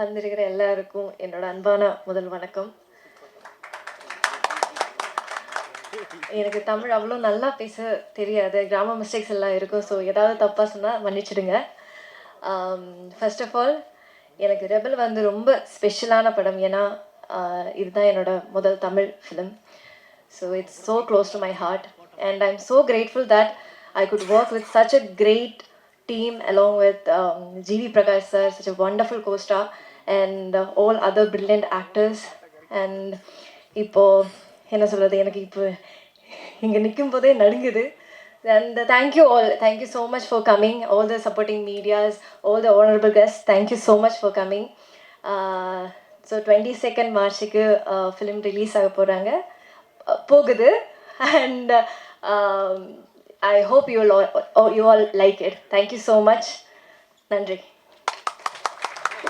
வந்திருக்கிற எல்லாருக்கும் என்னோட அன்பான முதல் வணக்கம். எனக்கு தமிழ் அவ்வளோ நல்லா பேச தெரியாது. கிராம மிஸ்டேக்ஸ் எல்லாம் இருக்கும். ஸோ ஏதாவது தப்பாக சொன்னால் மன்னிச்சிடுங்க. ஃபர்ஸ்ட் ஆஃப் ஆல் எனக்கு ரெபல் வந்து ரொம்ப ஸ்பெஷலான படம். ஏன்னா இதுதான் என்னோட முதல் Tamil film so it's so close to my heart and I am so grateful that I could work with such a great team along with um, G.V. Prakash sir, such a wonderful co-star, and uh, all other brilliant actors. And இப்போ என்ன சொல்கிறது எனக்கு இப்போ இங்கே நிற்கும் போதே நடுங்குது and thank you all thank you so much for coming all the supporting medias all the honourable guest thank you so much for coming so twenty second மார்ச்சுக்கு film release ஆக போகிறாங்க போகுது. And I hope you you all like it thank you so much நன்றி.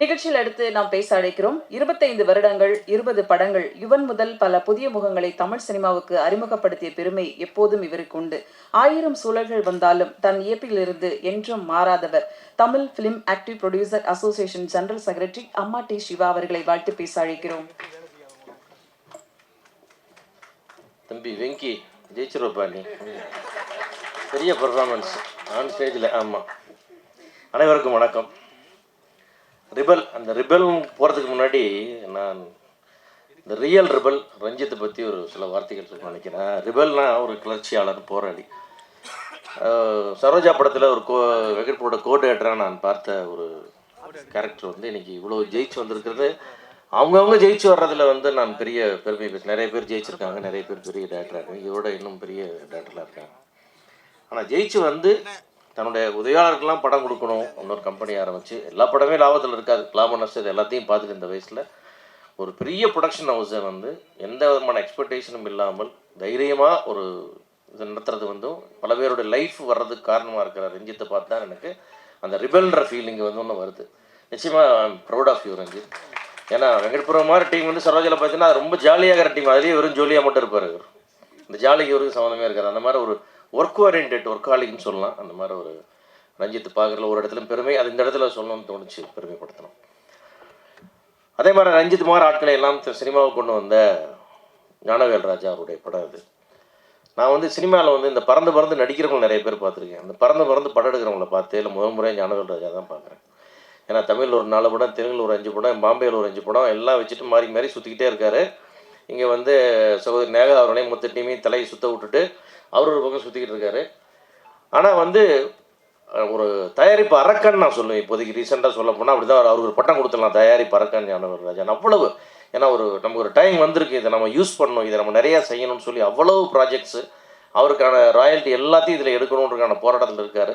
நிகழ்ச்சியில் அடுத்து நாம் பேச அழைக்கிறோம் இருபத்தைந்து வருடங்கள் இருபது படங்கள் யுவன் முதல் பல புதிய முகங்களை தமிழ் சினிமாவுக்கு அறிமுகப்படுத்திய பெருமை எப்போதும் இவருக்கு உண்டு. ஆயிரம் சூழல்கள் வந்தாலும் தன் இயப்பிலிருந்து என்றும் மாறாதவர். Tamil film active producer association general secretary அம்மா டி சிவா அவர்களை வாழ்த்து பேச அழைக்கிறோம். தம்பி வெங்கி ஜெயிச்சிருவப்பா நீ. பெரிய பர்ஃபார்மன்ஸ் ஆன் ஸ்டேஜில் ஆமாம் அனைவருக்கும் வணக்கம். ரிபல் அந்த ரிபல் போகிறதுக்கு முன்னாடி நான் இந்த ரியல் ரிபல் ரஞ்சித்தை பற்றி ஒரு சில வார்த்தைகள் சொல்ல நினைக்கிறேன். ரிபல்னா ஒரு கிளர்ச்சியாளர் போராடி சரோஜா படத்தில் ஒரு கோ வெங்கட்போட கோஆர்டினேட்டராக நான் பார்த்த ஒரு கேரக்டர் வந்து இன்னைக்கு இவ்வளோ ஜெயிச்சு வந்திருக்கிறது. அவங்கவுங்க ஜெயிச்சு வர்றதுல வந்து நான் பெரிய பெருமை பேச நிறைய பேர் ஜெயிச்சிருக்காங்க நிறைய பேர் பெரிய டேரக்டராக இருக்காங்க. இதோட இன்னும் பெரிய டேரக்டராக இருக்காங்க. ஆனால் ஜெயிச்சு வந்து தன்னுடைய உதவியாளருக்கெல்லாம் படம் கொடுக்கணும். இன்னொரு கம்பெனி ஆரம்பிச்சு எல்லா படமே லாபத்தில் இருக்காது. லாபம் நஷ்டம் இது எல்லாத்தையும் பார்த்துட்டு இந்த வயசில் ஒரு பெரிய ப்ரொடக்ஷன் ஹவுஸை வந்து எந்த விதமான எக்ஸ்பெக்டேஷனும் இல்லாமல் தைரியமாக ஒரு இது நடத்துறது வந்து பல பேருடைய லைஃப் வர்றதுக்கு காரணமாக இருக்கிற ரஞ்சித்தை பார்த்து தான் எனக்கு அந்த ரிபல்ன்ற ஃபீலிங் வந்து ஒன்று வருது. நிச்சயமாக ப்ரௌட் ஆஃப் யூ ரஞ்சித். ஏன்னா வெங்கட்புரம் மாதிரி டீம் வந்து சரோஜில் பார்த்தீங்கன்னா ரொம்ப ரொம்ப ஜாலியாகிற டீம் அதுலேயே வெறும் ஜோலியாக மட்டும் இருப்பார் இவர். இந்த ஜாலிக்கு இவருக்கு சம்மந்தமே இருக்காது. அந்த மாதிரி ஒரு ஒர்க் ஓரியன்ட் ஒர்க்காலிக்னு சொல்லலாம். அந்த மாதிரி ஒரு ரஞ்சித் பார்க்குறதுல ஒரு இடத்துல பெருமை அது இந்த இடத்துல சொல்லணும்னு தோணுச்சு பெருமைப்படுத்தணும். அதே மாதிரி ரஞ்சித் மாதிரி ஆட்களை எல்லாம் சினிமாவுக்கு கொண்டு வந்த ஞானவேல் ராஜா அவருடைய படம் இது. நான் வந்து சினிமாவில் வந்து இந்த பறந்து பறந்து நடிக்கிறவங்க நிறைய பேர் பார்த்துருக்கேன். அந்த பறந்து பறந்து படம் எடுக்கிறவங்கள பார்த்து இல்லை முதல் முறையாக ஞானவேல் ராஜா தான் பார்க்குறேன். ஏன்னா தமிழில் ஒரு நாலு படம் தெலுங்கில் ஒரு அஞ்சு படம் பாம்பேயில் ஒரு அஞ்சு படம் எல்லாம் வச்சுட்டு மாறி மாறி சுற்றிக்கிட்டே இருக்காரு. இங்கே வந்து சகோதரி நேகா அவர்களையும் மொத்த டீமையும் தலையை சுத்த விட்டுட்டு அவர் ஒரு பக்கம் சுற்றிக்கிட்டு இருக்காரு. ஆனால் வந்து ஒரு தயாரிப்பு அரக்கன் நான் சொல்லுவேன். இப்போதைக்கு ரீசெண்டாக சொல்ல போனால் அப்படி தான் அவருக்கு ஒரு பட்டம் கொடுத்துடலாம். தயாரிப்பு அரக்கன் ஞானவர் ராஜன் அவ்வளவு ஏன்னா ஒரு நமக்கு ஒரு டைம் வந்திருக்கு. இதை நம்ம யூஸ் பண்ணணும். இதை நம்ம நிறையா செய்யணும்னு சொல்லி அவ்வளவு ப்ராஜெக்ட்ஸு அவருக்கான ராயல்ட்டி எல்லாத்தையும் இதில் எடுக்கணுன்றக்கான போராட்டத்தில் இருக்கார்.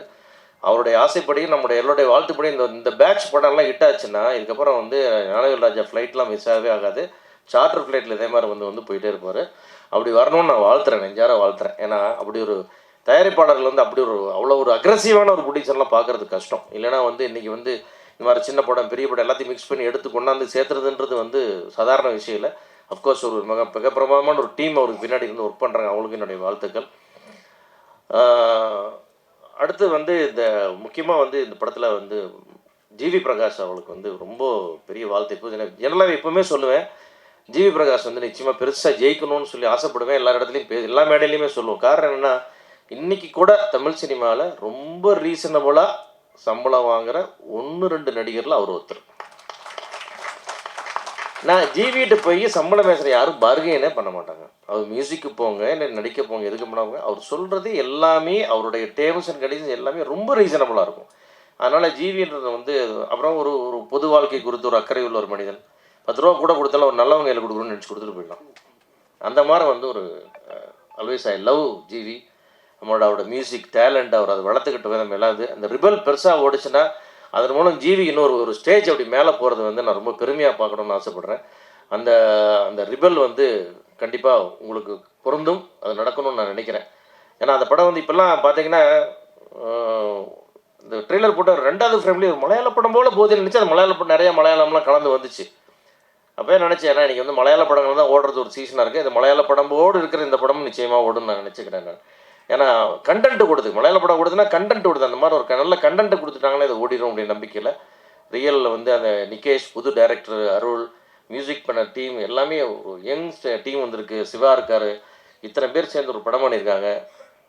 அவருடைய ஆசைப்படி நம்முடைய எல்லோருடைய வாழ்த்துப்படி இந்த இந்த பேட்ச் படம்லாம் ஹிட் ஆச்சுன்னா இதுக்கப்புறம் வந்து ஞானவேல் ராஜா ஃப்ளைட்லாம் மிஸ் ஆகவே ஆகாது. சார்ட்டர் ஃப்ளைட்டில் இதே மாதிரி வந்து வந்து போயிட்டே இருப்பார். அப்படி வரணும்னு நான் வாழ்த்துறேன் நெஞ்சார வாழ்த்துறேன். ஏன்னா அப்படி ஒரு தயாரிப்பாளர்கள் வந்து அப்படி ஒரு அவ்வளோ ஒரு அக்ரஸிவான ஒரு ப்ரொடியூசர்லாம் பார்க்கறது கஷ்டம். இல்லைனா வந்து இன்றைக்கி வந்து இந்த மாதிரி சின்ன படம் பெரிய படம் எல்லாத்தையும் மிக்ஸ் பண்ணி எடுத்து கொண்டாந்து சேர்த்துறதுன்றது வந்து சாதாரண விஷயம் இல்லை. அஃப்கோர்ஸ் ஒரு மிக மிக பிரபலமான ஒரு டீம் அவருக்கு பின்னாடி இருந்து ஒர்க் பண்ணுறாங்க அவங்களுக்கு என்னுடைய வாழ்த்துக்கள். அடுத்து வந்து இந்த முக்கியமாக வந்து இந்த படத்தில் வந்து ஜிவி பிரகாஷ் அவளுக்கு வந்து ரொம்ப பெரிய வாழ்த்து. இப்போ ஜெனரலாக எப்போவுமே சொல்லுவேன். ஜிவி பிரகாஷ் வந்து நிச்சயமாக பெருசாக ஜெயிக்கணும்னு சொல்லி ஆசைப்படுவேன். எல்லா இடத்துலையும் பே எல்லா மேடையிலையுமே சொல்லுவோம். காரணம் என்னென்னா இன்றைக்கி கூட தமிழ் சினிமாவில் ரொம்ப ரீசனபுளாக சம்பளம் வாங்குகிற ஒன்று ரெண்டு நடிகரில் அவர் ஒருத்தர். நான் ஜிவிகிட்ட போய் சம்பளம் பேசுகிற யாரும் பர்கைனே பண்ண மாட்டாங்க. அவர் மியூசிக்கு போங்க இல்லை நடிக்க போங்க எதுக்கு பண்ணாங்க அவர் சொல்கிறது எல்லாமே அவருடைய டேர்ம்ஸ் அண்ட் கண்டிஷன்ஸ் எல்லாமே ரொம்ப ரீசனபுளாக இருக்கும். அதனால் ஜிவின்றது வந்து அப்புறம் ஒரு ஒரு பொது வாழ்க்கை குறித்து ஒரு அக்கறை உள்ள ஒரு மனிதன். பத்து ரூபா கூட கொடுத்தாலும் ஒரு நல்லவங்க கையில் கொடுக்கணும்னு நினச்சி கொடுத்துட்டு போயிடலாம். அந்த மாதிரி வந்து ஒரு ஆல்வேஸ் ஐ லவ் ஜிவி நம்மளோட அவரோட மியூசிக் டேலண்ட் அவர் அதை வளர்த்துக்கிட்ட விதம் எல்லாம் அந்த ரிபல் பெருசாக ஓடிச்சுன்னா அதன் மூலம் ஜிவி இன்னொரு ஒரு ஸ்டேஜ் அப்படி மேலே போகிறது வந்து நான் ரொம்ப பெருமையாக பார்க்கணும்னு ஆசைப்பட்றேன். அந்த அந்த ரிபல் வந்து கண்டிப்பாக உங்களுக்கு பொருந்தும் அது நடக்கணும்னு நான் நினைக்கிறேன். ஏன்னா அந்த படம் வந்து இப்போல்லாம் பார்த்தீங்கன்னா இந்த ட்ரெய்லர் போட்டு ரெண்டாவது ஃப்ரேம்லேயே ஒரு மலையாள படம் போல போதில் நினச்சி அது மலையாள படம் நிறைய மலையாளம்லாம் கலந்து வந்துச்சு. அப்போயே நினச்சேன் ஏன்னா இன்றைக்கி வந்து மலையாள படங்கள் தான் ஓடுறது ஒரு சீசனாக இருக்குது இந்த மலையாள படம்போடு இருக்கிற இந்த படமும் நிச்சயமாக ஓடும்னு நான் நினச்சிக்கிறேன் நான். ஏன்னா கண்டென்ட் கொடுது மலையாள படம் கொடுதுன்னா கண்டென்ட் கொடுத்து அந்த மாதிரி ஒரு க- நல்ல கண்டென்ட் கொடுத்துட்டாங்கன்னா இது ஓடிடும் அப்படின்னு நம்பிக்கையில் ரியலில் வந்து அந்த நிகேஷ் புது டைரக்டர் அருள் மியூசிக் பண்ண டீம் எல்லாமே ஒரு யங் டீம் வந்திருக்கு. சிவா இருக்கார். இத்தனை பேர் சேர்ந்து ஒரு படம் பண்ணியிருக்காங்க.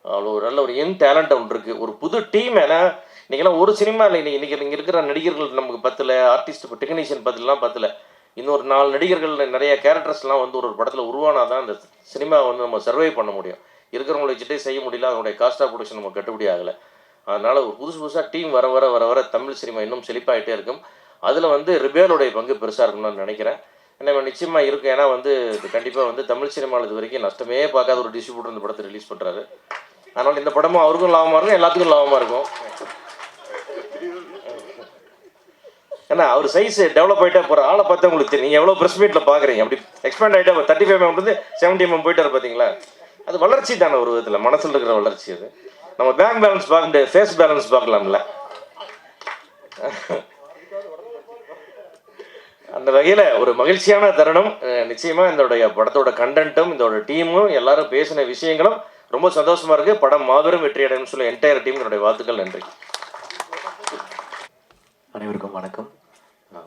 அவ்வளோ ஒரு நல்ல ஒரு யங் டேலண்ட் ஒன்று இருக்குது ஒரு புது டீம் ஏன்னா இன்றைக்கெல்லாம் ஒரு சினிமா இல்லை. இன்றைக்கி இன்றைக்கி இங்கே இருக்கிற நடிகர்கள் நமக்கு பத்தில் ஆர்டிஸ்ட் இப்போ டெக்னீஷியன் பத்திலாம் பத்தில். இன்னொரு நாலு நடிகர்கள் நிறைய கேரக்டர்ஸ்லாம் வந்து ஒரு ஒரு படத்தில் உருவானாதான் அந்த சினிமா வந்து நம்ம சர்வை பண்ண முடியும். இருக்கிறவங்களை வச்சுட்டே செய்ய முடியல அதனுடைய காஸ்ட் ஆஃப் ப்ரொடக்ஷன் நம்ம கட்டுப்படி ஆகலை. அதனால் ஒரு புதுசு புதுசாக டீம் வர வர வர வர தமிழ் சினிமா இன்னும் செழிப்பாகிட்டே இருக்கும். அதில் வந்து ரிபேலுடைய பங்கு பெருசாக இருக்கும்னு நான் நினைக்கிறேன். நம்ம நிச்சயமாக இருக்கும். ஏன்னா வந்து கண்டிப்பாக வந்து தமிழ் சினிமாவில் இது வரைக்கும் நஷ்டமே பார்க்காத ஒரு டிஸ்ட்ரிபியூட்டர் இந்த படத்தை ரிலீஸ் பண்ணுறாரு அதனால் இந்த படமும் அவருக்கும் லாபமாக இருக்கும் எல்லாத்துக்கும் லாபமாக இருக்கும். ஏன்னா அவர் சைஸ் டெவலப் ஆகிட்டே போகிற ஆளை பார்த்தா உங்களுக்கு தெரியும் நீங்கள் எவ்வளோ ப்ரெஸ் மீட்டில் பார்க்குறீங்க? அப்படி எக்ஸ்பேண்ட் ஆகிட்டே தேர்ட்டி ஃபைவ் எம்எம் வந்து செவன்ட்டி எம்எம் போயிட்டார் பார்த்தீங்களா அது வளர்ச்சி தானே ஒரு விதத்தில். மனசில் இருக்கிற வளர்ச்சி அது. நம்ம பேங்க் பேலன்ஸ் பார்க்க முடியாது ஃபேஸ் பேலன்ஸ் பார்க்கலாம்ல. அந்த வகையில் ஒரு மகிழ்ச்சியான தருணம். நிச்சயமாக இதோடைய படத்தோட கண்டென்ட்டும் இதோட டீமும் எல்லாரும் பேசின விஷயங்களும் ரொம்ப சந்தோஷமா இருக்கு. படம் மாபெரும் வெற்றி அடையும் சொல்லி என்டையர் டீம் என்னுடைய வாழ்த்துக்கள் நன்றி. அனைவருக்கும் வணக்கம்.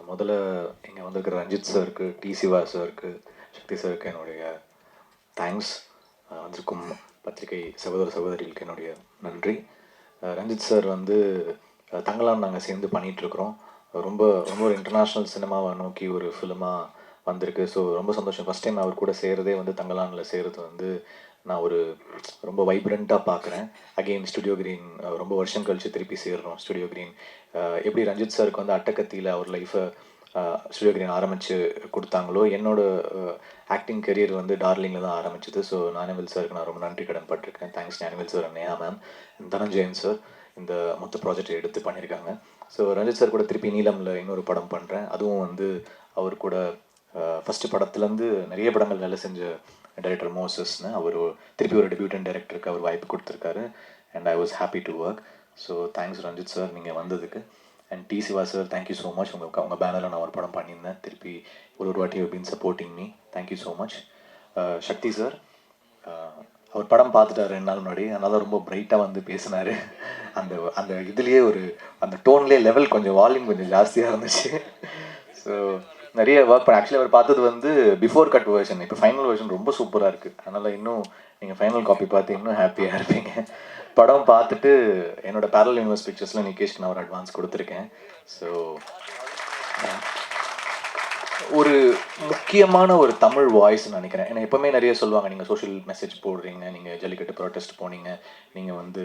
முதல்ல இங்கே வந்திருக்கிற ரஞ்சித் சாருக்கு டி சிவா சாருக்கு சக்தி சாருக்கு என்னுடைய தேங்க்ஸ் வந்திருக்கும் பத்திரிகை சகோதர சகோதரிகளுக்கு என்னுடைய நன்றி. ரஞ்சித் சார் வந்து தங்களான் நாங்கள் சேர்ந்து பண்ணிகிட்ருக்குறோம் ரொம்ப ரொம்ப ஒரு இன்டர்நேஷ்னல் சினிமாவை நோக்கி ஒரு ஃபிலிமாக வந்திருக்கு. ஸோ ரொம்ப சந்தோஷம். ஃபஸ்ட் டைம் அவர் கூட சேர்றதே வந்து தங்கலானில் சேர்றது வந்து நான் ஒரு ரொம்ப வைப்ரண்ட்டாக பார்க்குறேன் அகெயின் ஸ்டுடியோ கிரீன் ரொம்ப வருஷம் கழிச்சு திருப்பி சேர்றோம். ஸ்டுடியோ கிரீன் எப்படி ரஞ்சித் சாருக்கு வந்து அட்டக்கத்தியில் அவர் லைஃப்பை ஸ்டுடியோ கிரீன் ஆரம்பித்து கொடுத்தாங்களோ என்னோட ஆக்டிங் கெரியர் வந்து டார்லிங்கில் தான் ஆரம்பிச்சது. ஸோ ஞானவேல் சாருக்கு நான் ரொம்ப நன்றி கடன் பட்டிருக்கேன். Thanks Gnanavel sir Neha ma'am Dhananjayan sir இந்த மொத்த ப்ராஜெக்ட் எடுத்து பண்ணியிருக்காங்க ஸோ ரஞ்சித் சார் கூட திருப்பி நீலமில் இன்னொரு படம் பண்ணுறேன் அதுவும் வந்து அவர் கூட ஃபஸ்ட்டு படத்துலேருந்து நிறைய படங்கள் வேலை செஞ்ச டைரக்டர் மோசஸ்னு அவர் திருப்பி ஒரு டெபியூட்டன் டைரக்டருக்கு அவர் வாய்ப்பு கொடுத்துருக்காரு. And I was happy to work so thanks Ranjith sir நீங்கள் வந்ததுக்கு. And T Siva sir thank you so much உங்கள் உங்கள் பேனரில் நான் ஒரு படம் பண்ணியிருந்தேன். திருப்பி ஒரு ஒரு வாட்டி been supporting me thank you so much Sakthi sir அவர் படம் பார்த்துட்டாரு ரெண்டு நாள் முன்னாடி. அதனால ரொம்ப பிரைட்டாக வந்து பேசினாரு. அந்த அந்த இதுலேயே ஒரு அந்த டோன்லேயே லெவல் கொஞ்சம் வால்யூம் கொஞ்சம் ஜாஸ்தியாக இருந்துச்சு. ஸோ நிறைய ஒர்க் பண்ண ஆக்சுவலி அவர் பார்த்தது வந்து பிஃபோர் கட் வேர்ஷன் இப்போ ஃபைனல் வேர்ஷன் ரொம்ப சூப்பராக இருக்குது அதனால் இன்னும் நீங்கள் ஃபைனல் காப்பி பார்த்து இன்னும் ஹாப்பியாக இருப்பீங்க. படம் பார்த்துட்டு என்னோட பேரல் யூனிவர்ஸ் பிக்சர்ஸில் நிகேஷ்க்கு நான் ஒரு அட்வான்ஸ் கொடுத்துருக்கேன். ஸோ ஒரு முக்கியமான ஒரு தமிழ் வாய்ஸ்னு நினைக்கிறேன். ஏன்னா எப்போவுமே நிறைய சொல்லுவாங்க நீங்கள் சோஷியல் மெசேஜ் போடுறீங்க நீங்கள் ஜல்லிக்கட்டு ப்ரொட்டஸ்ட் போனீங்க நீங்கள் வந்து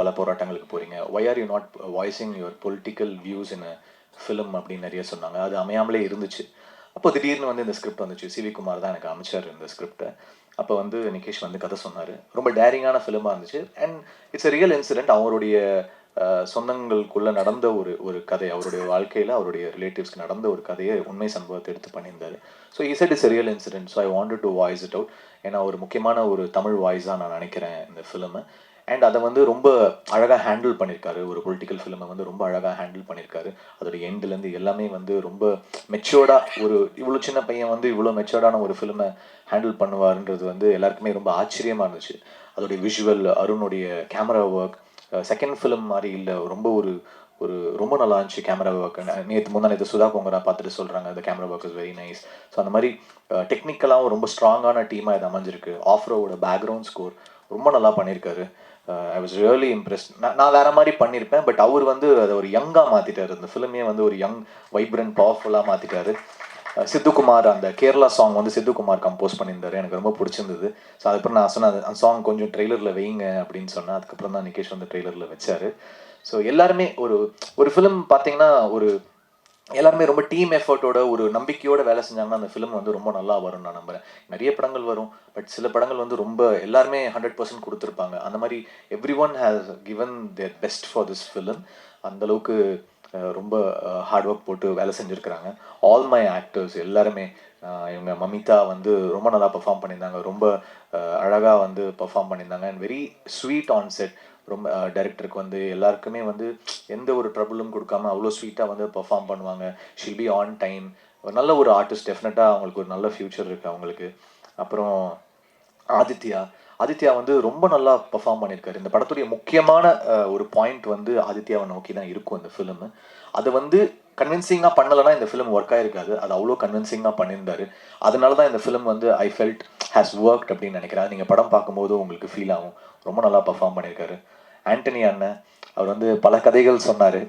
பல போராட்டங்களுக்கு போகிறீங்க why are you not voicing your political views in film அப்படின்னு நிறைய சொன்னாங்க. அது அமையாமலே இருந்துச்சு. அப்போ திடீர்னு வந்து இந்த ஸ்கிரிப்ட் வந்துச்சு. சிவி குமார் தான் எனக்கு அமைச்சார் இந்த ஸ்கிரிப்டை அப்போ வந்து நிகேஷ் வந்து கதை சொன்னார். ரொம்ப டேரிங்கான ஃபிலிமாக இருந்துச்சு. And it's a real incident அவருடைய சொந்தங்களுக்குள்ளே நடந்த ஒரு ஒரு கதை அவருடைய வாழ்க்கையில் அவருடைய ரிலேட்டிவ்ஸ்க்கு நடந்த ஒரு கதையை உண்மை சம்பவத்தை எடுத்து பண்ணியிருந்தார். So Z is real incident so I wanted to voice it out ஏன்னா ஒரு முக்கியமான ஒரு தமிழ் வாய்ஸாக நான் நினைக்கிறேன் இந்த ஃபிலிமை அண்ட் அதை வந்து ரொம்ப அழகாக ஹேண்டில் பண்ணியிருக்காரு ஒரு பொலிட்டிக்கல் ஃபிலிமை வந்து ரொம்ப அழகாக ஹேண்டில் பண்ணியிருக்காரு அதோட எண்ட்லேருந்து எல்லாமே வந்து ரொம்ப மெச்சோர்டாக ஒரு இவ்வளோ சின்ன பையன் வந்து இவ்வளோ மெச்சோர்டான ஒரு ஃபிலிமை ஹேண்டில் பண்ணுவாருன்றது வந்து எல்லாருக்குமே ரொம்ப ஆச்சரியமாக இருந்துச்சு. அதோடைய விஷுவல் அருணுடைய கேமரா ஒர்க் செகண்ட் ஃபிலிம் மாதிரி இல்லை ரொம்ப ஒரு ஒரு ரொம்ப நல்லா இருந்துச்சு கேமரா ஒர்க் நேற்று முந்தா நேற்று சுதா பொங்கரா பார்த்துட்டு சொல்கிறாங்க அந்த camera work is very nice so அந்த மாதிரி டெக்னிக்கலாகவும் ரொம்ப ஸ்ட்ராங்கான டீமாக இது அமைஞ்சிருக்கு. ஆஃப்ரோவோட பேக்ரவுண்ட் ஸ்கோர் ரொம்ப நல்லா பண்ணியிருக்காரு ஐ வாஸ் ரியலி இம்ப்ரெஸ் நான் நான் வேற மாதிரி பண்ணியிருப்பேன் பட் அவர் வந்து அதை ஒரு யங்காக மாற்றிட்டாரு இந்த ஃபிலிமே வந்து ஒரு யங் வைப்ரண்ட் பவர்ஃபுல்லாக மாற்றிட்டாரு சித்துக்குமார் அந்த கேரளா சாங் வந்து சித்துக்குமார் கம்போஸ் பண்ணியிருந்தாரு. எனக்கு ரொம்ப பிடிச்சிருந்தது. ஸோ அதுக்கப்புறம் நான் சொன்னேன் அந்த சாங் கொஞ்சம் ட்ரெய்லரில் வைங்க அப்படின்னு சொன்னேன். அதுக்கப்புறம் தான் நிகேஷ் வந்து ட்ரெய்லரில் வச்சார். ஸோ எல்லாருமே ஒரு ஒரு ஃபிலிம் பார்த்தீங்கன்னா ஒரு எல்லாருமே ரொம்ப டீம் எஃபர்ட்டோட ஒரு நம்பிக்கையோட வேலை செஞ்சாங்கன்னா அந்த ஃபிலிம் வந்து ரொம்ப நல்லா வரும் நான் நம்புறேன். நிறைய படங்கள் வரும். பட் சில படங்கள் வந்து ரொம்ப எல்லாருமே ஹண்ட்ரட் பர்சன்ட் கொடுத்துருப்பாங்க. அந்த மாதிரி every one has given their best for this film அந்தளவுக்கு ரொம்ப ஹார்ட் ஒர்க் போட்டு வேலை செஞ்சுருக்கிறாங்க. ஆல் மை ஆக்டர்ஸ் எல்லாருமே இவங்க மமிதா வந்து ரொம்ப நல்லா பர்ஃபார்ம் பண்ணியிருந்தாங்க. ரொம்ப அழகாக வந்து பெர்ஃபார்ம் பண்ணியிருந்தாங்க. And very sweet on set ரொம்ப டைரக்டருக்கு வந்து எல்லாருக்குமே வந்து எந்த ஒரு ட்ரபுளும் கொடுக்காம அவ்வளோ ஸ்வீட்டாக வந்து பெர்ஃபார்ம் பண்ணுவாங்க. ஷில் பி ஆன் டைம் ஒரு நல்ல ஒரு ஆர்டிஸ்ட் டெஃபினட்டாக அவங்களுக்கு ஒரு நல்ல ஃப்யூச்சர் இருக்குது அவங்களுக்கு. அப்புறம் ஆதித்யா. ஆதித்யா வந்து ரொம்ப நல்லா பெர்ஃபார்ம் பண்ணியிருக்காரு இந்த படத்துடைய முக்கியமான ஒரு பாயிண்ட் வந்து ஆதித்யாவை நோக்கி தான் இருக்கும் இந்த ஃபிலிம் அதை வந்து கன்வின்சிங்காக பண்ணலைன்னா இந்த ஃபிலிம் ஒர்க் ஆகிருக்காது அது அவ்வளோ கன்வின்சிங்காக பண்ணியிருந்தாரு. அதனால தான் இந்த ஃபிலிம் வந்து ஐ ஃபெல்ட் ஹேஸ் ஒர்க் அப்படின்னு நினைக்கிறேன். நீங்கள் படம் பார்க்கும்போது உங்களுக்கு ஃபீல் ஆகும். ரொம்ப நல்லா பர்ஃபார்ம் பண்ணியிருக்காரு. ஆண்டனி அண்ணன் அவர் வந்து பல கதைகள் சொன்னார்.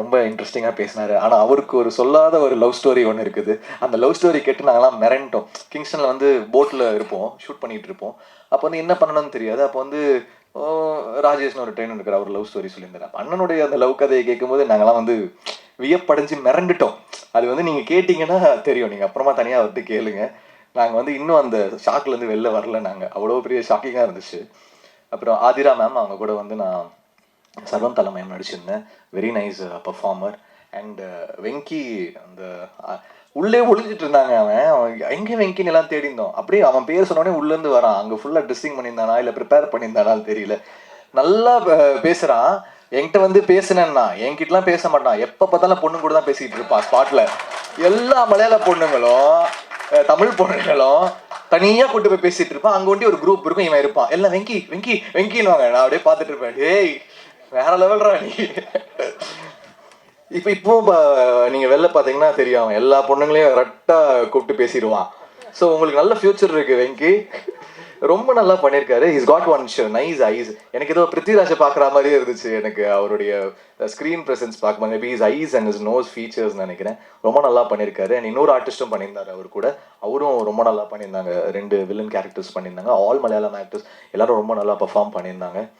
ரொம்ப இன்ட்ரெஸ்டிங்காக பேசினார். ஆனால் அவருக்கு ஒரு சொல்லாத ஒரு லவ் ஸ்டோரி ஒன்று இருக்குது. அந்த லவ் ஸ்டோரி கேட்டு நாங்களாம் மிரண்டோம். கிங்ஸ்டனில் வந்து போட்டில் இருப்போம். ஷூட் பண்ணிகிட்டு இருப்போம். அப்போ வந்து என்ன பண்ணணும்னு தெரியாது. அப்போ வந்து ராஜேஷ்னு ஒரு ட்ரெயின் இருக்கிற அவர் லவ் ஸ்டோரி சொல்லியிருந்தார். அண்ணனுடைய அந்த லவ் கதையை கேட்கும்போது நாங்களாம் வந்து வியப்படைஞ்சு மிரண்டுட்டோம். அது வந்து நீங்கள் கேட்டிங்கன்னா தெரியும். நீங்கள் அப்புறமா தனியாக வந்து கேளுங்க. நாங்கள் வந்து இன்னும் அந்த ஷாக்லேருந்து வெளில வரல நாங்கள் அவ்வளோ பெரிய ஷாக்கிங்காக இருந்துச்சு. அப்புறம் ஆதிரா மேம் அவங்க கூட வந்து நான் Sarvam Thaalamayam நடிச்சிருந்தேன். Very nice performer and Venky அந்த உள்ளே ஒளிஞ்சிட்டு இருந்தாங்க அவன். அவன் எங்கே வெங்கின்னு எல்லாம் தேடி இருந்தோம் அப்படியே அவன் பேர் சொன்னோடனே உள்ளேருந்து வரான். அங்கே ஃபுல்லாக ட்ரெஸ்ஸிங் பண்ணியிருந்தானா இல்லை ப்ரிப்பேர் பண்ணியிருந்தானான்னு தெரியல. நல்லா பேசுறான். என்கிட்ட வந்து பேசுனேன்னா என்கிட்டலாம் பேச மாட்டான். எப்போ பார்த்தாலும் பொண்ணு கூட தான் பேசிட்டு இருப்பான் ஸ்பாட்ல எல்லா மலையாள பொண்ணுங்களும் தமிழ் பொண்ணுங்களும் தனியா கூட்டு போய் பேசிட்டு இருப்பான். அங்க ஒண்டி ஒரு குரூப் இருக்கும் இவன் இருப்பான். எல்லாம் வெங்கி வெங்கி வெங்கின்னு வாங்க நான் அப்படியே பார்த்துட்டு இருப்பேன். டேய் வேற லெவல்ரா நீ? இப்போ இப்போ ப- வெளில பார்த்தீங்கன்னா தெரியும். எல்லா பொண்ணுங்களையும் கரெக்டாக கூப்பிட்டு பேசிடுவான். ஸோ உங்களுக்கு நல்ல ஃபியூச்சர் இருக்கு வெங்கி. ரொம்ப நல்லா பண்ணியிருக்காரு he's got one show nice eyes எனக்கு ஏதோ பிருத்திராஜை பார்க்குற மாதிரியே இருந்துச்சு. எனக்கு அவருடைய ஸ்க்ரீன் ப்ரெசன்ஸ் பார்க்கும்போது maybe his eyes and his nose features நினைக்கிறேன். ரொம்ப நல்லா பண்ணியிருக்காரு அண்ட் இன்னொரு ஆர்டிஸ்ட்டும் பண்ணியிருந்தார் அவர் கூட. அவரும் ரொம்ப நல்லா பண்ணியிருந்தாங்க. ரெண்டு வில்லன் கேரக்டர்ஸ் பண்ணியிருந்தாங்க. ஆல் மலையாளம் ஆக்டர்ஸ் எல்லாரும் ரொம்ப நல்லா பர்ஃபார்ம் பண்ணியிருந்தாங்க.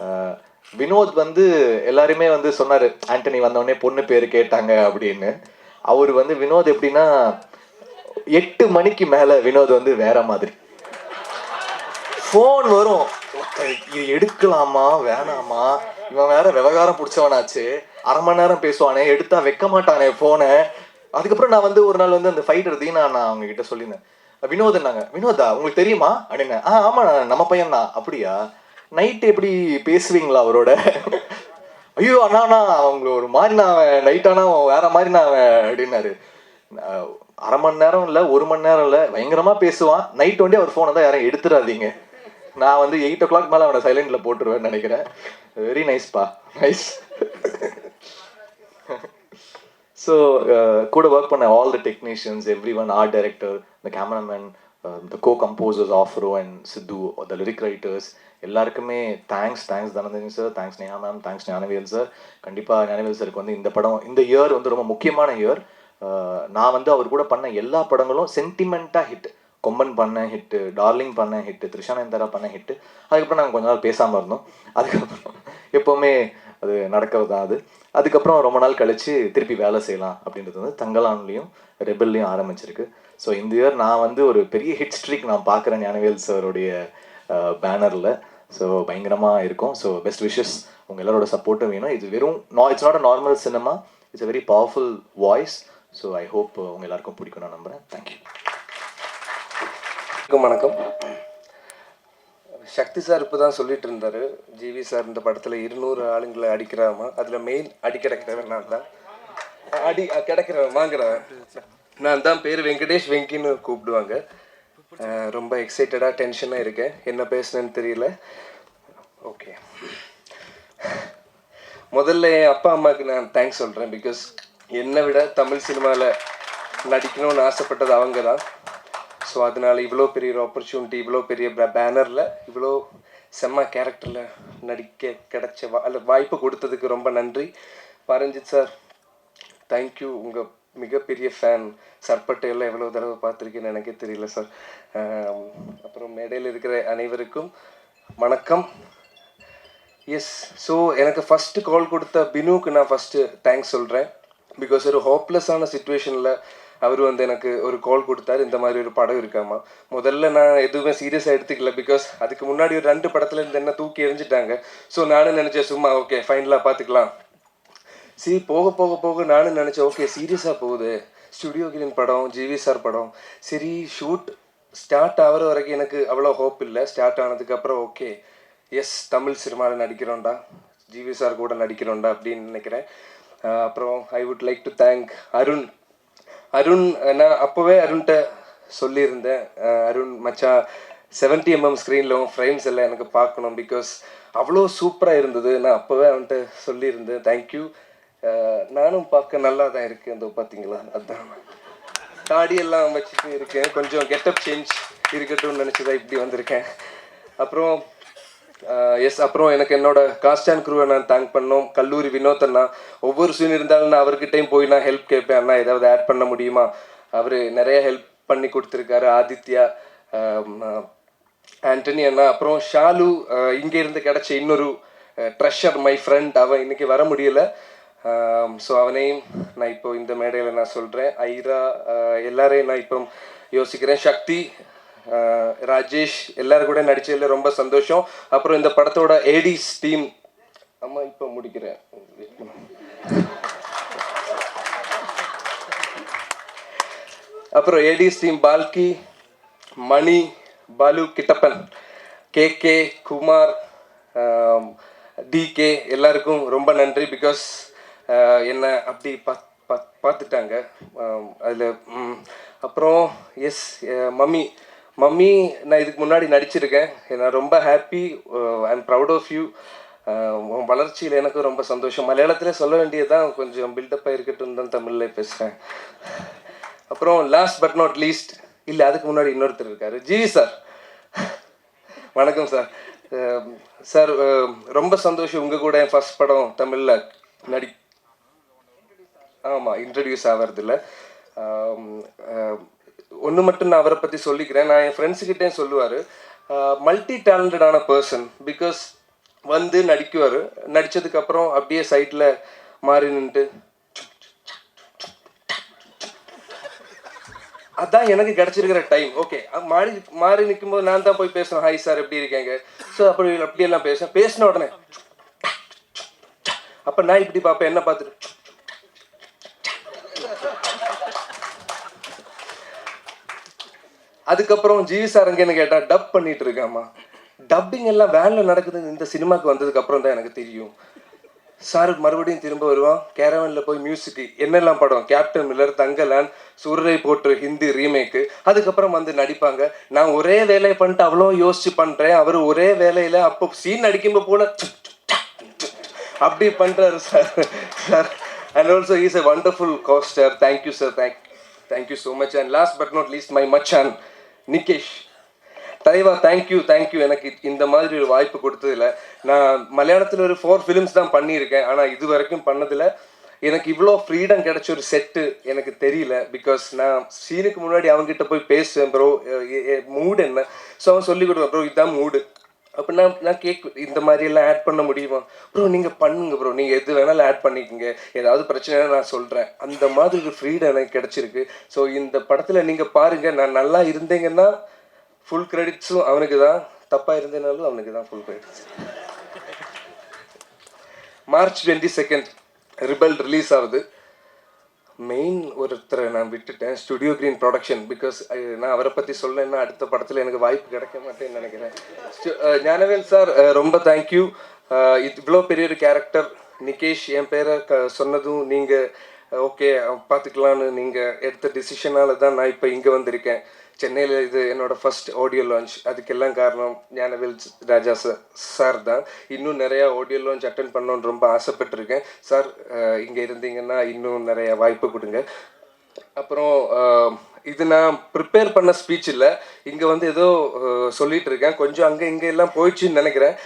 Uh, வினோத் வந்து எல்லாருமே வந்து சொன்னார் ஆண்டனி வந்தவொடனே பொண்ணு பேர் கேட்டாங்க அப்படின்னு. அவர் வந்து வினோத் எப்படின்னா எட்டு மணிக்கு மேலே வினோத் வந்து வேற மாதிரி. ஃபோன் வரும். இது எடுக்கலாமா? வேணாமா? இவன் வேற விவகாரம் பிடிச்சவனாச்சு. அரை மணி நேரம் பேசுவானே. எடுத்தா வைக்க மாட்டானே ஃபோனை அதுக்கப்புறம் நான் வந்து ஒரு நாள் வந்து அந்த ஃபைட் தீனா நான் அவங்க கிட்ட சொல்லியிருந்தேன் வினோதுன்னாங்க வினோதா உங்களுக்கு தெரியுமா? அப்படின்னு. ஆ ஆமா நம்ம பையன் தான் அப்படியா? நைட் எப்படி பேசுவீங்களா அவரோட? ஐயோ அண்ணா அண்ணா அவங்க ஒரு மாதிரி நான் நைட் ஆனா வேற மாதிரி நான் அவன் அப்படின்னாரு. அரை மணி நேரம் இல்லை ஒரு மணி நேரம் இல்லை பயங்கரமா பேசுவான். நைட் வண்டி அவர் ஃபோனை தான் யாரும் எடுத்துடாதீங்க. நான் வந்து எயிட் ஓ கிளாக் மேலே அவனை சைலண்ட்ல போட்டுருவேன்னு நினைக்கிறேன். வெரி நைஸ்ப்பா நைஸ் ஸோ கூட ஒர்க் பண்ண all the technicians every one art director the cameraman the co composers Afro and Sidhu the lyric writers எல்லாருக்குமே thanks thanks தனந்தனி sir thanks Neha ma'am thanks Gnanavel sir கண்டிப்பாக ஞானவேல் சாருக்கு வந்து இந்த படம் இந்த இயர் வந்து ரொம்ப முக்கியமான இயர் நான் வந்து அவர் கூட பண்ண எல்லா படங்களும் சென்டிமெண்ட்டாக ஹிட் கொம்பன் பண்ண ஹிட்டு டார்லிங் பண்ண ஹிட்டு த்ரிஷானந்தரா பண்ண ஹிட்டு அதுக்கப்புறம் நாங்கள் கொஞ்ச நாள் பேசாமல் இருந்தோம். அதுக்கப்புறம் எப்போவுமே அது நடக்கிறது தான் அது. அதுக்கப்புறம் ரொம்ப நாள் கழித்து திருப்பி வேலை செய்யலாம் அப்படின்றது வந்து தங்கலான்லேயும் ரெபல்லையும் ஆரம்பிச்சிருக்கு. ஸோ இந்த இயர் நான் வந்து ஒரு பெரிய ஹிட் ஸ்ட்ரீக் நான் பார்க்குறேன் ஞானவேல் சாருடைய பேனரில் ஸோ பயங்கரமாக இருக்கும். ஸோ பெஸ்ட் விஷஸ் உங்கள் எல்லாரோட சப்போர்ட்டும் வேணும். இது வெறும் நா it's not a normal cinema it's a very powerful voice so I hope உங்கள் எல்லாருக்கும் பிடிக்கும் நான் நம்புகிறேன் தேங்க்யூ வணக்கம் வணக்கம். சக்தி சார் இப்போ தான் சொல்லிட்டு இருந்தாரு. ஜிவி சார் இந்த படத்தில் இருநூறு ஆளுங்களை அடிக்கிறாமா? அதில் மெயின் அடி கிடைக்கிறவன் நான் தான். அடி கிடைக்கிறவன் வாங்குறவன். நான் தான் பேர் வெங்கடேஷ் வெங்கின்னு கூப்பிடுவாங்க. ரொம்ப எக்ஸைட்டடாக டென்ஷனாக இருக்கேன் என்ன பேசுனேன்னு தெரியல. ஓகே முதல்ல என் அப்பா அம்மாவுக்கு நான் தேங்க்ஸ் சொல்கிறேன் பிகாஸ் என்னை விட தமிழ் சினிமாவில் நடிக்கணும்னு ஆசைப்பட்டது அவங்க தான் ஸோ அதனால் இவ்வளோ பெரிய ஒரு ஆப்பர்ச்சுனிட்டி இவ்வளோ பெரிய பேனரில் இவ்வளோ செம்ம கேரக்டரில் நடிக்க கிடைச்ச வா வாய்ப்பு கொடுத்ததுக்கு ரொம்ப நன்றி. பரஞ்சித் சார் தேங்க்யூ உங்கள் மிகப்பெரிய ஃபேன் சர்பட்டையெல்லாம் எவ்வளோ தடவை பார்த்துருக்கேன்னு எனக்கே தெரியல சார் அப்புறம் மேடையில் இருக்கிற அனைவருக்கும் வணக்கம். எஸ் ஸோ எனக்கு ஃபஸ்ட்டு கால் கொடுத்த பினுக்கு நான் ஃபஸ்ட்டு தேங்க்ஸ் சொல்கிறேன் பிகாஸ் ஒரு ஹோப்லெஸ்ஸான சுச்சுவேஷனில் அவர் வந்து எனக்கு ஒரு கால் கொடுத்தாரு. இந்த மாதிரி ஒரு படம் இருக்காமா முதல்ல நான் எதுவுமே சீரியஸாக எடுத்துக்கல. பிகாஸ் அதுக்கு முன்னாடி ஒரு ரெண்டு படத்துல இருந்து என்ன தூக்கி எரிஞ்சிட்டாங்க ஸோ நானும் நினச்சேன் சும்மா ஓகே ஃபைனலாக பார்த்துக்கலாம். சரி போக போக போக நானும் நினச்சேன் ஓகே சீரியஸாக போகுது. ஸ்டுடியோ கிளின் படம் ஜிவி சார் படம். சரி ஷூட் ஸ்டார்ட் ஆகிற வரைக்கும் எனக்கு அவ்வளோ ஹோப் இல்லை. ஸ்டார்ட் ஆனதுக்கப்புறம் ஓகே எஸ் தமிழ் சினிமாவில் நடிக்கிறோம்டா. ஜிவி சார் கூட நடிக்கிறோம்டா அப்படின்னு நினைக்கிறேன். அப்புறம் I would like to thank Arun Arun நான் அப்போவே அருண்கிட்ட சொல்லியிருந்தேன். அருண் மச்சா செவன்ட்டி எம்எம் ஸ்க்ரீனில் ஃப்ரேம்ஸ் எல்லாம் எனக்கு பார்க்கணும் பிகாஸ் அவ்வளோ சூப்பராக இருந்தது. நான் அப்போவே அவன்கிட்ட சொல்லியிருந்தேன். தேங்க்யூ நானும் பார்க்க நல்லா தான் இருக்கேன் இதோ பார்த்தீங்களா? அதான். தாடி எல்லாம் வச்சுட்டு இருக்கேன். கொஞ்சம் கெட்டப் சேஞ்ச் இருக்கட்டும்னு நினச்சி தான் இப்படி வந்திருக்கேன். அப்புறம் எஸ் அப்புறம் எனக்கு என்னோட காஸ்டான் குருவை நான் தேங்க் பண்ணோம். கல்லூரி வினோத் அண்ணா ஒவ்வொரு சீன் இருந்தாலும் நான் அவர்கிட்டையும் போய் நான் ஹெல்ப் கேட்பேன். அண்ணா ஏதாவது ஆட் பண்ண முடியுமா? அவர் நிறைய ஹெல்ப் பண்ணி கொடுத்துருக்காரு. ஆதித்யா ஆண்டனி அண்ணா அப்புறம் ஷாலு இங்கே இருந்து கிடைச்ச இன்னொரு ட்ரெஷர் மை ஃப்ரெண்ட் அவன் இன்னைக்கு வர முடியல. ஸோ அவனையும் நான் இப்போ இந்த மேடையில் நான் சொல்கிறேன் ஐரா எல்லாரையும் நான் இப்போ யோசிக்கிறேன். சக்தி ராஜேஷ் எல்லாரும் கூட நடிச்சதில் ரொம்ப சந்தோஷம். அப்புறம் இந்த படத்தோட ஏடிஸ் டீம் அம்மா இப்போ முடிக்கிறேன். அப்புறம் ADs team Balki Mani Balu Kittappan K K Kumar DK எல்லாருக்கும் ரொம்ப நன்றி பிகாஸ் என்ன அப்படி பத் பாத் பார்த்துட்டாங்க. அதில் அப்புறம் எஸ் மம்மி மம்மி நான் இதுக்கு முன்னாடி நடிச்சிருக்கேன். நான் ரொம்ப happy I am proud of you உன் வளர்ச்சியில் எனக்கும் ரொம்ப சந்தோஷம். மலையாளத்தில் சொல்ல வேண்டியதுதான் கொஞ்சம் பில்டப்பாக இருக்கட்டும் தான் தமிழில் பேசுகிறேன் அப்புறம் லாஸ்ட் பட் நாட் லீஸ்ட் இல்லை அதுக்கு முன்னாடி இன்னொருத்தர் இருக்காரு. G sir. வணக்கம் சார். சார் ரொம்ப சந்தோஷம் உங்கள் கூட என் ஃபர்ஸ்ட் படம் தமிழில் நடி ஆமாம் இன்ட்ரடியூஸ் ஆகிறதில்ல ஒன்று மட்டும் நான் அவரை பற்றி சொல்லிக்கிறேன். நான் என் ஃப்ரெண்ட்ஸுக்கிட்டே சொல்லுவார் மல்டி டேலண்டடான பர்சன் பிகாஸ் வந்து நடிக்குவார். நடித்ததுக்கப்புறம் அப்படியே சைட்டில் மாறி நின்றுட்டு அதான் எனக்கு கிடச்சிருக்கிற டைம் ஓகே மாறி மாறி நிற்கும்போது நான் தான் போய் பேசணும். ஹாய் சார் எப்படி இருக்கேங்க? ஸோ அப்படி அப்படியெல்லாம் பேசுவேன். பேசின உடனே அப்போ நான் இப்படி பார்ப்பேன். என்ன பார்த்துட்டு அதுக்கப்புறம் ஜிவி சார் அங்கேன்னு கேட்டால் டப் பண்ணிட்டு இருக்காமா டப்பிங் எல்லாம் வேனில் நடக்குது இந்த சினிமாக்கு வந்ததுக்கு அப்புறம் தான் எனக்கு தெரியும். சார் மறுபடியும் திரும்ப வருவான். கேரவனில் போய் மியூசிக்கு என்னெல்லாம் படம்? கேப்டன் மில்லர் தங்கலான் சூரரை போட்டு ஹிந்தி ரீமேக்கு அதுக்கப்புறம் வந்து நடிப்பாங்க. நான் ஒரே வேலையை பண்ணிட்டு அவ்வளோ யோசிச்சு பண்ணுறேன் அவர் ஒரே வேலையில் அப்போ சீன் நடிக்கும்போது போல அப்படி பண்ணுறாரு sir sir and also is a wonderful caster thank you sir thank thank you so much and last but not least my much and Nikesh. தலைவா தேங்க்யூ தேங்க்யூ எனக்கு இந்த மாதிரி ஒரு வாய்ப்பு கொடுத்ததில்ல நான் மலையாளத்தில் ஒரு ஃபோர் ஃபிலிம்ஸ் தான் பண்ணியிருக்கேன். ஆனால் இது வரைக்கும் பண்ணதில் எனக்கு இவ்வளோ ஃப்ரீடம் கிடைச்ச ஒரு செட்டு எனக்கு தெரியல. பிகாஸ் நான் சீனுக்கு முன்னாடி அவங்ககிட்ட போய் பேசுவேன் ப்ரோ மூடு என்ன? ஸோ அவன் சொல்லி கொடுவேன் ப்ரோ இதுதான் மூடு அப்போ நான் நான் கேக் இந்த மாதிரியெல்லாம் ஆட் பண்ண முடியுமா? ப்ரோ நீங்கள் பண்ணுங்க ப்ரோ நீங்கள் எது வேணாலும் ஆட் பண்ணிக்கோங்க. ஏதாவது பிரச்சனைனா நான் சொல்கிறேன் அந்த மாதிரி ஒரு ஃப்ரீடம் எனக்கு கிடச்சிருக்கு. ஸோ இந்த படத்தில் நீங்கள் பாருங்கள் நான் நல்லா இருந்தீங்கன்னா ஃபுல் கிரெடிட்ஸும் அவனுக்கு தான் தப்பாக இருந்தனாலும் அவனுக்கு தான் full credits March twenty second rebel release ஆகுது. மெயின் ஒருத்தரை நான் விட்டுட்டேன் ஸ்டுடியோ கிரீன் ப்ரொடக்ஷன் பிகாஸ் நான் அவரை பற்றி சொல்லலைன்னா அடுத்த படத்தில் எனக்கு வாய்ப்பு கிடைக்க மாட்டேன்னு நினைக்கிறேன். ஞானவேல் சார் ரொம்ப தேங்க்யூ இவ்வளோ பெரிய ஒரு கேரக்டர் நிகேஷ் என் பேரை க சொன்னதும் நீங்கள் ஓகே பார்த்துக்கலான்னு நீங்கள் எடுத்த டிசிஷனால தான் நான் இப்போ இங்கே வந்திருக்கேன். சென்னையில் இது என்னோட ஃபர்ஸ்ட் ஆடியோ லான்ச் அதுக்கெல்லாம் காரணம் ஞானவேல் ராஜா சார் சார் தான். இன்னும் நிறையா ஆடியோ லான்ச் அட்டன் பண்ணணும்னு ரொம்ப ஆசைப்பட்டிருக்கேன். சார் இங்கே இருந்தீங்கன்னா இன்னும் நிறையா வாய்ப்பு கொடுங்க. அப்புறம் இது நான் ப்ரிப்பேர் பண்ண ஸ்பீச் இல்லை. இங்கே வந்து ஏதோ அஹ், சொல்லிட்டு இருக்கேன் கொஞ்சம் அங்கே இங்கே எல்லாம் போயிடுச்சுன்னு நினைக்கிறேன்.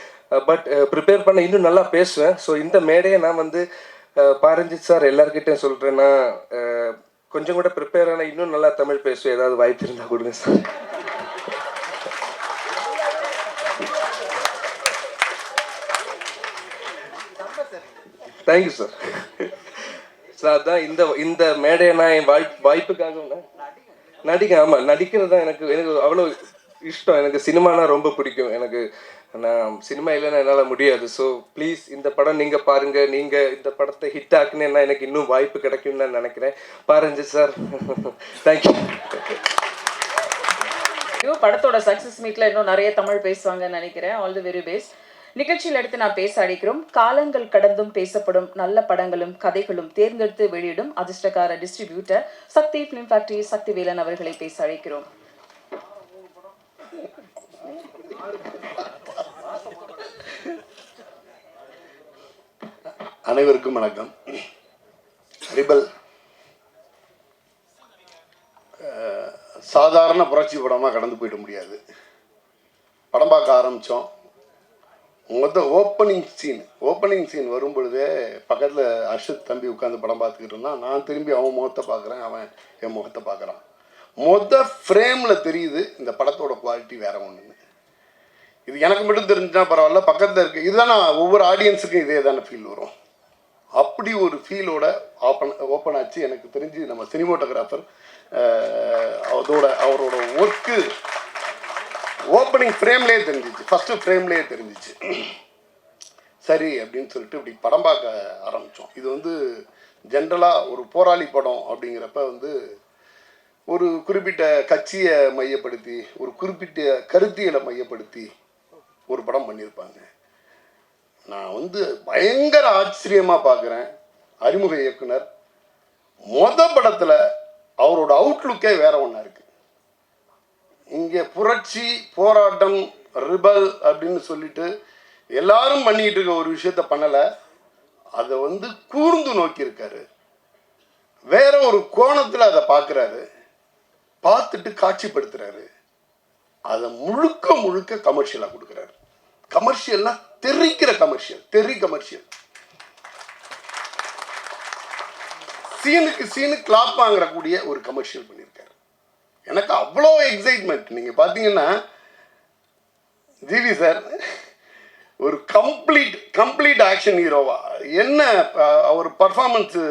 பட் ப்ரிப்பேர் பண்ண இன்னும் நல்லா பேசுவேன். ஸோ இந்த மேடையை நான் வந்து பாரஞ்சித் சார் எல்லார்கிட்டையும் சொல்கிறேன்னா கொஞ்சம் கூட ப்ரிப்பேர் ஆனால் இன்னும் நல்லா தமிழ் பேசுவேன் ஏதாவது வாய்ப்பு இருந்தால் கொடுங்க சார் தேங்க்யூ சார் சார் அதான் இந்த இந்த மேடையை நான் என் வாய்ப்பு வாய்ப்புக்காக நடிக்க ஆமாம் நடிக்கிறது தான் எனக்கு எனக்கு அவ்வளோ இஷ்டம். எனக்கு சினிமானா ரொம்ப பிடிக்கும். எனக்கு நான் சினிமா இல்லைன்னா என்னால் முடியாது. ஸோ ப்ளீஸ் இந்த படம் நீங்கள் பாருங்கள் நீங்கள் இந்த படத்தை ஹிட் ஆக்குனேன்னா எனக்கு இன்னும் வாய்ப்பு கிடைக்கும்னு நான் நினைக்கிறேன். பாருங்க சார் தேங்க்யூ ஐயோ படத்தோட சக்ஸஸ் மீட்ல இன்னும் நிறைய தமிழ் பேசுவாங்கன்னு நினைக்கிறேன். ஆல் தி வெரி பெஸ்ட் நிகழ்ச்சியில் எடுத்து நான் பேச அழைக்கிறோம். காலங்கள் கடந்தும் பேசப்படும். நல்ல படங்களும் கதைகளும் தேர்ந்தெடுத்து வெளியிடும் அதிர்ஷ்டக்கார distributor Sakthi film factory Sakthivelan அவர்களை பேச அழைக்கிறோம். அனைவருக்கும் வணக்கம். ரிபல் சாதாரண புரட்சி படமாக கடந்து போயிட முடியாது. படம் பார்க்க ஆரம்பித்தோம் மொத்த ஓப்பனிங் சீன் ஓப்பனிங் சீன் வரும் பொழுதே பக்கத்தில் அர்ஷத் தம்பி உட்காந்து படம் பார்த்துக்கிட்டு இருந்தான். நான் திரும்பி அவன் முகத்தை பார்க்குறேன். அவன் என் முகத்தை பார்க்குறான். மொத்த ஃப்ரேமில் தெரியுது இந்த படத்தோட குவாலிட்டி வேற ஒன்றுன்னு இது எனக்கு மட்டும் தெரிஞ்சுன்னா பரவாயில்ல. பக்கத்தில் இருக்குது இதுதான் நான் ஒவ்வொரு ஆடியன்ஸுக்கும் இதே தானே ஃபீல் வரும். அப்படி ஒரு ஃபீலோட ஓப்பன் ஓப்பன் ஆச்சு. எனக்கு தெரிஞ்சு நம்ம சினிமோட்டோகிராஃபர் அதோட அவரோட ஒர்க்கு ஓப்பனிங் ஃப்ரேம்லேயே தெரிஞ்சிச்சு. ஃபஸ்ட்டு ஃப்ரேம்லேயே தெரிஞ்சிச்சு. சரி அப்படின்னு சொல்லிட்டு இப்படி படம் பார்க்க ஆரம்பித்தோம் இது வந்து ஜென்ரலாக ஒரு போராளி படம் அப்படிங்கிறப்ப வந்து ஒரு குறிப்பிட்ட கட்சியை மையப்படுத்தி ஒரு குறிப்பிட்ட கருத்தியலை மையப்படுத்தி ஒரு படம் பண்ணியிருப்பாங்க. நான் வந்து பயங்கர ஆச்சரியமாக பார்க்குறேன் அறிமுக இயக்குனர் மொத படத்தில் அவரோட அவுட்லுக்கே வேற ஒன்றா இருக்கு. இங்கே புரட்சி போராட்டம் ரிபல் அப்படின்னு சொல்லிட்டு எல்லாரும் பண்ணிக்கிட்டு இருக்க ஒரு விஷயத்த பண்ணலை. அதை வந்து கூர்ந்து நோக்கியிருக்காரு. வேற ஒரு கோணத்தில் அதை பார்க்குறாரு பார்த்துட்டு காட்சிப்படுத்துறாரு. அதை முழுக்க முழுக்க கமர்ஷியலாக கொடுக்குறாரு. கமர்ஷியல்னா தெரிக்கிற கமர்ஷியல் தெரி கமர்ஷியல். சீனுக்கு சீனு கிளாப் வாங்கக்கூடிய ஒரு கமர்ஷியல் பண்ணியிருக்காரு எனக்கு அவ்வளோ எக்ஸைட்மெண்ட் நீங்கள் பார்த்தீங்கன்னா ஜிவி சார் ஒரு கம்ப்ளீட் கம்ப்ளீட் ஆக்ஷன் ஹீரோவா என்ன அவர் பர்ஃபார்மன்ஸு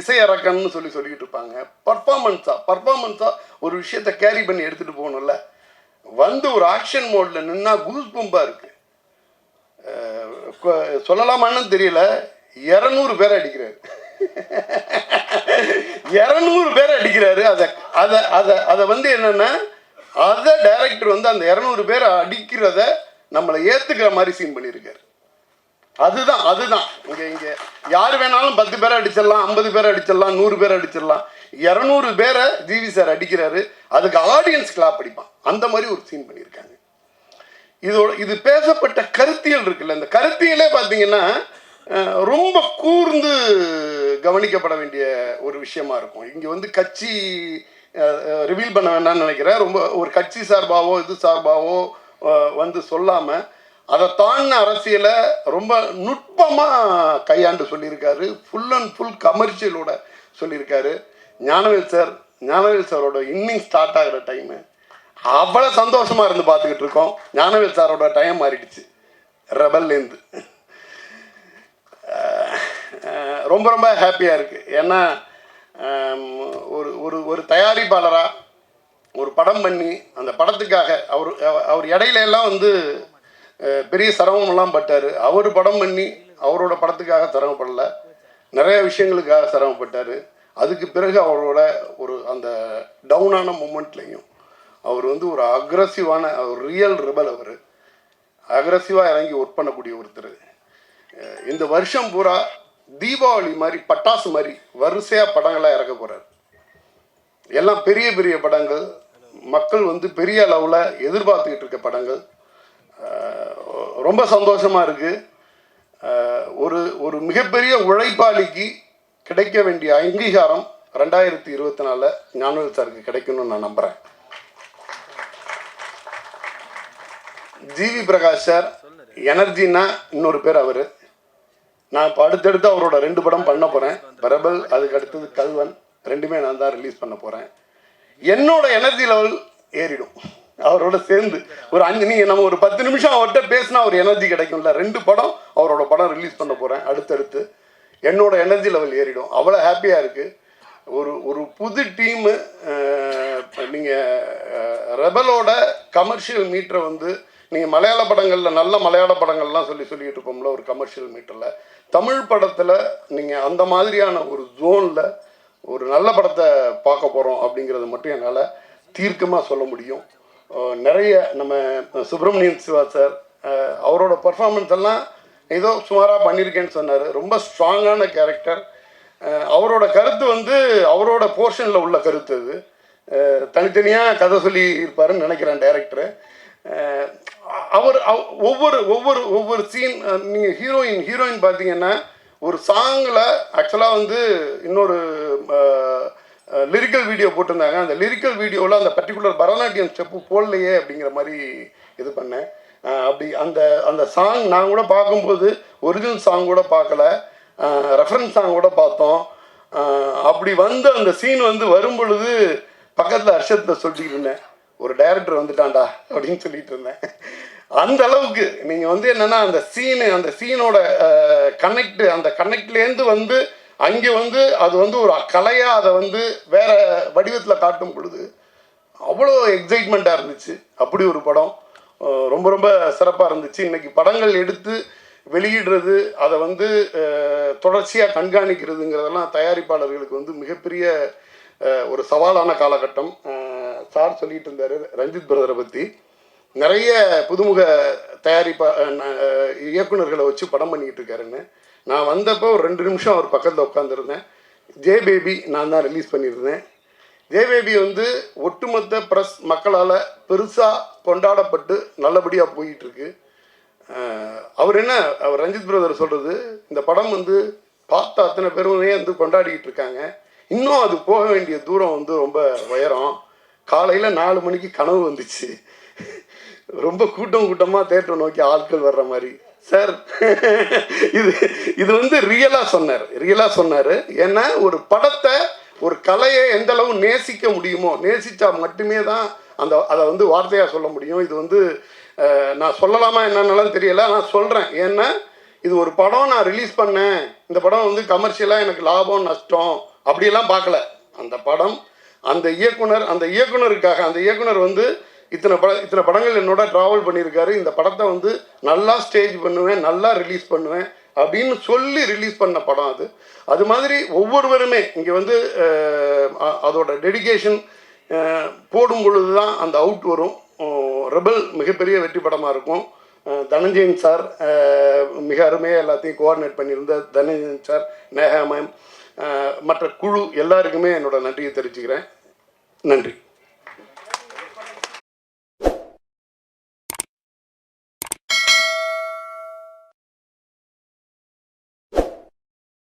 இசையறக்கன்னு சொல்லி சொல்லிக்கிட்டு இருப்பாங்க. பர்ஃபார்மன்ஸாக பர்ஃபார்மன்ஸாக ஒரு விஷயத்தை கேரி பண்ணி எடுத்துகிட்டு போகணும்ல. வந்து ஒரு ஆக்ஷன் மோடில் நின்னா கூஸ் பம்பா இருக்குது சொல்லலாமான்னு தெரியல. இரநூறு பேர் அடிக்கிறார். இரநூறு பேர் அடிக்கிறாரு. அதை அதை அதை அதை வந்து என்னன்னா அதை டைரக்டர் வந்து அந்த இரநூறு பேர் அடிக்கிறத நம்மளை ஏத்துக்கிற மாதிரி சீன் பண்ணியிருக்காரு. அதுதான் அதுதான். இங்க இங்க யார் வேணாலும் பத்து பேரை அடிச்சிடலாம் ஐம்பது பேரை அடிச்சிடலாம் நூறு பேரை அடிச்சிடலாம். இரநூறு பேரை ஜிவி சார் அடிக்கிறாரு. அதுக்கு ஆடியன்ஸ் கிளாப் அடிப்பான். அந்த மாதிரி ஒரு சீன் பண்ணியிருக்காங்க. இதோட இது பேசப்பட்ட கருத்தியல் இருக்குல்ல இந்த கருத்தியலே பார்த்தீங்கன்னா ரொம்ப கூர்ந்து கவனிக்கப்பட வேண்டிய ஒரு விஷயமா இருக்கும். இங்கே வந்து கட்சி ரிவீல் பண்ண வேண்டாம்னு நினைக்கிறேன். ரொம்ப ஒரு கட்சி சார்பாவோ இது சார்பாவோ வந்து சொல்லாமல் அதை தாண்டின அரசியலை ரொம்ப நுட்பமாக கையாண்டு சொல்லியிருக்காரு. ஃபுல் அண்ட் ஃபுல் கமர்ஷியலோட சொல்லியிருக்காரு. ஞானவேல் சார் ஞானவேல் சாரோட இன்னிங் ஸ்டார்ட் ஆகிற டைமு அவ்வளோ சந்தோஷமாக இருந்து பார்த்துக்கிட்டு இருக்கோம். ஞானவேல் சாரோட டைம் மாறிடுச்சு. ரெபல்லேருந்து ரொம்ப ரொம்ப ஹாப்பியாக இருக்குது ஏன்னா ஒரு ஒரு ஒரு தயாரிப்பாளராக ஒரு படம் பண்ணி அந்த படத்துக்காக அவர் அவர் இடையில எல்லாம் வந்து பெரிய சிரமமெல்லாம் பட்டார். அவர் படம் பண்ணி அவரோட படத்துக்காக சிரமப்படல. நிறைய விஷயங்களுக்காக சிரமப்பட்டார். அதுக்கு பிறகு அவரோட ஒரு அந்த டவுனான மூமெண்ட்லையும் அவர் வந்து ஒரு அக்ரஸிவான ஒரு ரியல் ரிபல் அவர். அக்ரஸிவாக இறங்கி ஒர்க் பண்ணக்கூடிய ஒருத்தர். இந்த வருஷம் பூரா தீபாவளி மாதிரி பட்டாசு மாதிரி வரிசையாக படங்களாக இறக்க போகிறார் எல்லாம் பெரிய பெரிய படங்கள். மக்கள் வந்து பெரிய அளவில் எதிர்பார்த்துக்கிட்டு இருக்க படங்கள். ரொம்ப சந்தோஷமாக இருக்குது ஒரு ஒரு மிகப்பெரிய உழைப்பாளிக்கு கிடைக்க வேண்டிய அங்கீகாரம் ரெண்டாயிரத்தி இருபத்தி நாலில் ஞானவேல் சாருக்கு கிடைக்கணும்னு நான் நம்புகிறேன் ஜிவி பிரகாஷ் சார் எனர்ஜின்னா இன்னொரு பேர் அவர். நான் இப்போ அடுத்தடுத்து அவரோட ரெண்டு படம் பண்ண போகிறேன் பிரபல் அதுக்கு அடுத்தது கல்வன். ரெண்டுமே நான் தான் ரிலீஸ் பண்ண போகிறேன் என்னோட எனர்ஜி லெவல் ஏறிடும். அவரோட சேர்ந்து ஒரு அஞ்சு நீங்கள் நம்ம ஒரு பத்து நிமிஷம் அவர்கிட்ட பேசினா ஒரு எனர்ஜி கிடைக்கும்ல. ரெண்டு படம் அவரோட படம் ரிலீஸ் பண்ண போகிறேன் அடுத்தடுத்து. என்னோட எனர்ஜி லெவல் ஏறிடும். அவ்வளோ ஹாப்பியாக இருக்குது ஒரு ஒரு புது டீமு நீங்கள் ரெபலோட கமர்ஷியல் மீட்டரை வந்து நீங்கள் மலையாள படங்களில் நல்ல மலையாள படங்கள்லாம் சொல்லி சொல்லிட்டு இருப்போம்ல ஒரு கமர்ஷியல் மீட்டரில் தமிழ் படத்தில் நீங்கள் அந்த மாதிரியான ஒரு ஜோனில் ஒரு நல்ல படத்தை பார்க்க போகிறோம் அப்படிங்கிறது மட்டும் என்னால் தீர்க்கமாக சொல்ல முடியும். நிறைய நம்ம சுப்பிரமணியன் சிவா சார் அவரோட பர்ஃபார்மன்ஸ் எல்லாம் ஏதோ சுமாராக பண்ணியிருக்கேன்னு சொன்னார். ரொம்ப ஸ்ட்ராங்கான கேரக்டர் அவரோட கருத்து வந்து அவரோட போர்ஷனில் உள்ள கருத்து அது. தனித்தனியாக கதை சொல்லி இருப்பாருன்னு நினைக்கிறேன் டைரக்டரு அவர் ஒவ்வொரு ஒவ்வொரு ஒவ்வொரு சீன் நீங்கள் ஹீரோயின் ஹீரோயின் பார்த்தீங்கன்னா ஒரு சாங்கில் ஆக்சுவலாக வந்து இன்னொரு லிரிக்கல் வீடியோ போட்டிருந்தாங்க. அந்த லிரிக்கல் வீடியோவில் அந்த பர்டிகுலர் பரதநாட்டியம் ஸ்டெப்பு போடலையே அப்படிங்கிற மாதிரி இது பண்ணேன். அப்படி அந்த அந்த சாங் நான் கூட பார்க்கும்போது ஒரிஜினல் சாங் கூட பார்க்கல. ரெஃபரன்ஸ் சாங் கூட பார்த்தோம். அப்படி வந்து அந்த சீன் வந்து வரும் பொழுது பக்கத்தில் அர்ஷத்தில் சொல்லிட்டு இருந்தேன். ஒரு டைரக்டர் வந்துட்டான்டா அப்படின்னு சொல்லிட்டு இருந்தேன். அந்த அளவுக்கு நீங்கள் வந்து என்னென்னா அந்த சீனு அந்த சீனோட கனெக்ட் அந்த கனெக்ட்லேருந்து வந்து அங்கே வந்து அது வந்து ஒரு கலையாக அதை வந்து வேற வடிவத்தில் காட்டும் பொழுது அவ்வளோ எக்ஸைட்மெண்ட்டாக இருந்துச்சு. அப்படி ஒரு படம் ரொம்ப ரொம்ப சிறப்பாக இருந்துச்சு. இன்றைக்கி படங்கள் எடுத்து வெளியிடுறது அதை வந்து தொடர்ச்சியாக கண்காணிக்கிறதுங்கிறதெல்லாம் தயாரிப்பாளர்களுக்கு வந்து மிகப்பெரிய ஒரு சவாலான காலகட்டம். சார் சொல்லிட்டு இருந்தார் ரஞ்சித் பிரதரை பற்றி நிறைய புதுமுக தயாரிப்பா இயக்குநர்களை இயக்குனர்களை வச்சு படம் பண்ணிக்கிட்டு இருக்காருன்னு. நான் வந்தப்போ ஒரு ரெண்டு நிமிஷம் அவர் பக்கத்தில் உட்காந்துருந்தேன் ஜே பேபி நான் தான் ரிலீஸ் பண்ணியிருந்தேன். ஜே பேபி வந்து ஒட்டுமொத்த ப்ரெஸ் மக்களால் பெருசாக கொண்டாடப்பட்டு நல்லபடியாக போயிட்டு இருக்கு. அவர் என்ன அவர் ரஞ்சித் பிரதர் சொல்கிறது இந்த படம் வந்து பார்த்த அத்தனை பேருமே வந்து கொண்டாடிக்கிட்டு இருக்காங்க. இன்னும் அது போக வேண்டிய தூரம் வந்து ரொம்ப உயரம். காலையில் நாலு மணிக்கு கனவு வந்துச்சு. ரொம்ப கூட்டம் கூட்டமாக தேட்டரை நோக்கி ஆட்கள் வர்ற மாதிரி. சார் இது இது வந்து ரியலாக சொன்னார். ரியலாக சொன்னார். ஏன்னா ஒரு படத்தை ஒரு கலையை எந்த அளவு நேசிக்க முடியுமோ நேசித்தா மட்டுமே தான் அந்த அதை வந்து வார்த்தையாக சொல்ல முடியும். இது வந்து நான் சொல்லலாமா என்னன்னாலும் தெரியல. நான் சொல்கிறேன் ஏன்னா இது ஒரு படம் நான் ரிலீஸ் பண்ணேன். இந்த படம் வந்து கமர்ஷியலாக எனக்கு லாபம் நஷ்டம் அப்படியெல்லாம் பார்க்கல. அந்த படம் அந்த இயக்குனர் அந்த இயக்குனருக்காக அந்த இயக்குனர் வந்து இத்தனை பட இத்தனை படங்கள் என்னோட ட்ராவல் பண்ணியிருக்காரு. இந்த படத்தை வந்து நல்லா ஸ்டேஜ் பண்ணுவேன் நல்லா ரிலீஸ் பண்ணுவேன் அப்படின்னு சொல்லி ரிலீஸ் பண்ண படம் அது. அது மாதிரி ஒவ்வொருவருமே இங்கே வந்து அதோட டெடிகேஷன் போடும் பொழுது தான் அந்த அவுட் வரும். ரெபல் மிகப்பெரிய வெற்றி படமாக இருக்கும். தனஞ்சயன் சார் மிக அருமையாக எல்லாத்தையும் கோஆர்டினேட் பண்ணியிருந்த தனஞ்சயன் சார் நேஹா மேம் மற்ற குழு எல்லாருக்குமே என்னோட நன்றியை தெரிவிச்சுக்கிறேன். நன்றி